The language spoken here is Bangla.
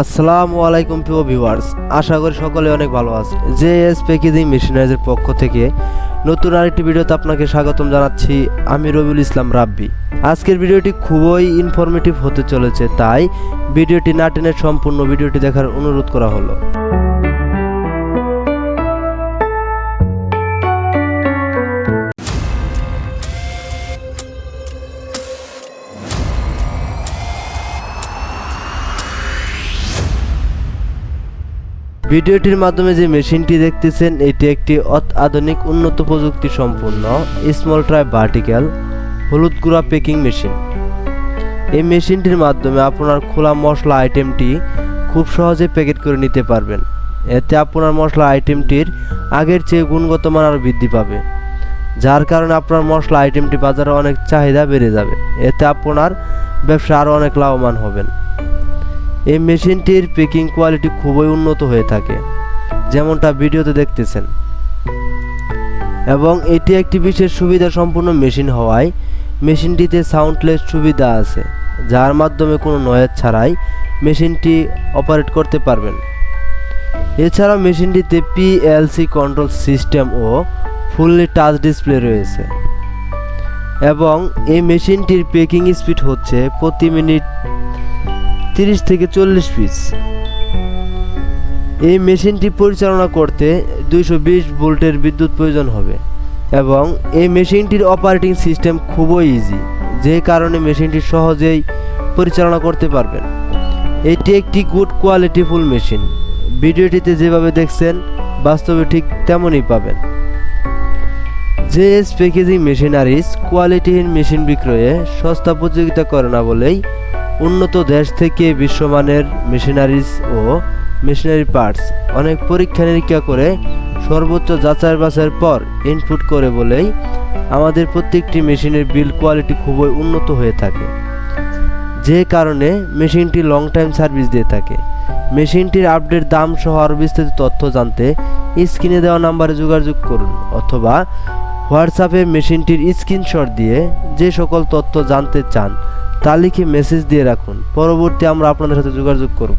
আসসালামু আলাইকুম প্রিয় ভিউয়ার্স আশা করি সকলে অনেক ভালো আছে জে এস প্যাকেজিং মেশিনারিজের পক্ষ থেকে নতুন আরেকটি ভিডিওতে আপনাকে স্বাগতম জানাচ্ছি। আমি রবিউল ইসলাম রাব্বি। আজকের ভিডিওটি খুবই ইনফরমেটিভ হতে চলেছে, তাই ভিডিওটি না টেনে সম্পূর্ণ ভিডিওটি দেখার অনুরোধ করা হলো। ভিডিওটির মাধ্যমে যে মেশিনটি দেখতেছেন, এটি একটি অত- আধুনিক, উন্নত প্রযুক্তি সম্পন্ন স্মল ট্রাই ভার্টিক্যাল হলুদ গুঁড়া পেকিং মেশিন। এই মেশিনটির মাধ্যমে আপনার খোলা মশলা আইটেমটি খুব সহজে প্যাকেট করে নিতে পারবেন। এতে আপনার মশলা আইটেমটির আগের চেয়ে গুণগত মান আরও বৃদ্ধি পাবে, যার কারণে আপনার মশলা আইটেমটি বাজারে অনেক চাহিদা বেড়ে যাবে। এতে আপনার ব্যবসা আরও অনেক লাভবান হবেন। এই মেশিনটির পেকিং কোয়ালিটি খুবই উন্নত হয়ে থাকে, যেমনটা ভিডিওতে দেখতেছেন। এবং এটি একটি বিশেষ সুবিধা সম্পূর্ণ মেশিন হওয়ায় মেশিনটিতে সাউন্ডলেস সুবিধা আছে, যার মাধ্যমে কোনো নয়েজ ছাড়াই মেশিনটি অপারেট করতে পারবেন। এছাড়াও মেশিনটিতে পিএলসি কন্ট্রোল সিস্টেম ও ফুললি টাচ ডিসপ্লে রয়েছে। এবং এই মেশিনটির পেকিং স্পিড হচ্ছে প্রতি মিনিট তিরিশ থেকে চল্লিশ পিস এই মেশিনটি পরিচালনা করতে দুইশো বিশ ভোল্টের বিদ্যুৎ প্রয়োজন হবে এবং এই মেশিনটির অপারেটিং সিস্টেম খুবই ইজি যে কারণে মেশিনটি সহজেই পরিচালনা করতে পারবেন। এটি একটি গুড কোয়ালিটি ফুল মেশিন ভিডিওটিতে যেভাবে দেখছেন, বাস্তবে ঠিক তেমনই পাবেন। জেএস প্যাকেজিং মেশিনারিজ কোয়ালিটিহীন মেশিন বিক্রয়ে সস্তা প্রতিযোগিতা করে না বলেই উন্নত দেশ থেকে বিশ্বমানের মেশিনারিজ ও মেশিনারি পার্টস অনেক পরীক্ষা নিরীক্ষা করে সর্বোচ্চ যাচাই বাছাইয়ের পর ইনপুট করে বলেই আমাদের প্রত্যেকটি মেশিনের বিল কোয়ালিটি খুবই উন্নত হয়ে থাকে। যে কারণে মেশিনটি লং টাইম সার্ভিস দিয়ে থাকে। মেশিনটির আপডেট দাম সহ আরও বিস্তারিত তথ্য জানতে স্ক্রিনে দেওয়া নাম্বারে যোগাযোগ করুন অথবা হোয়াটসঅ্যাপে মেশিনটির স্ক্রিনশট দিয়ে যে সকল তথ্য জানতে চান তা লিখে মেসেজ দিয়ে রাখুন। পরবর্তী আমরা আপনাদের সাথে যোগাযোগ করব।